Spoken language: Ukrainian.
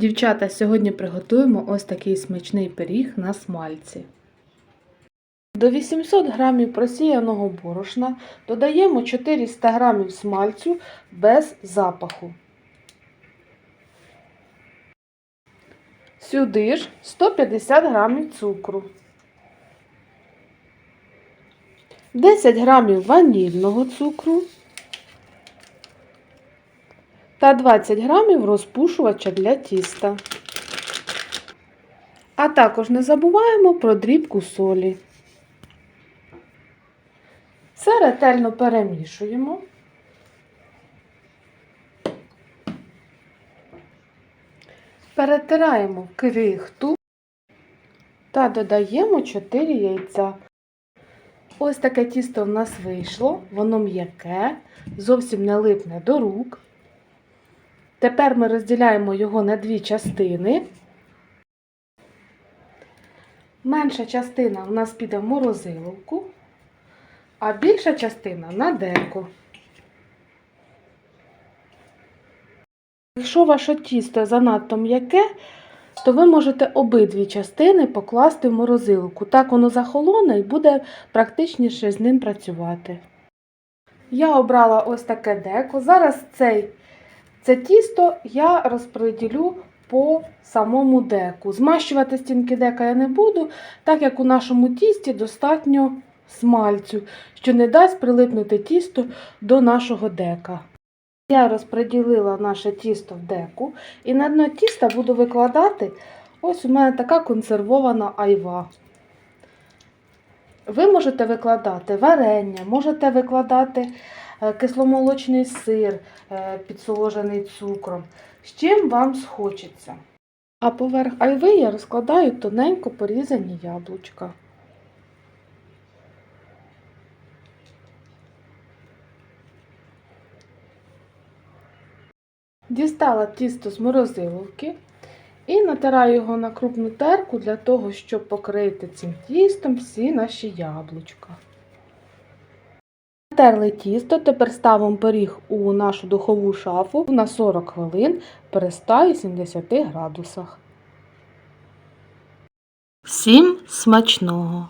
Дівчата, сьогодні приготуємо ось такий смачний пиріг на смальці. До 800 г просіяного борошна додаємо 400 г смальцю без запаху. Сюди ж 150 г цукру, 10 г ванільного цукру та 20 г розпушувача для тіста. А також не забуваємо про дрібку солі. Все ретельно перемішуємо. Перетираємо крихту та додаємо 4 яйця. Ось таке тісто в нас вийшло, воно м'яке, зовсім не липне до рук. Тепер ми розділяємо його на дві частини. Менша частина у нас піде в морозиловку, а більша частина на деко. Якщо ваше тісто занадто м'яке, то ви можете обидві частини покласти в морозилку. Так воно захолоне і буде практичніше з ним працювати. Я обрала ось таке деко. Зараз цей, це тісто я розподілю по самому деку. Змащувати стінки дека я не буду, так як у нашому тісті достатньо смальцю, що не дасть прилипнути тісто до нашого дека. Я розподілила наше тісто в деку і на дно тіста буду викладати ось у мене така консервована айва. Ви можете викладати варення, можете викладати кисломолочний сир, е, підсоложений цукром, з чим вам схочеться. А поверх айви я розкладаю тоненько порізані яблучка. Дістала тісто з морозиловки і натираю його на крупну терку для того, щоб покрити цим тістом всі наші яблучка. Натерли тісто, тепер ставимо пиріг у нашу духову шафу на 40 хвилин при 170 градусах. Всім смачного!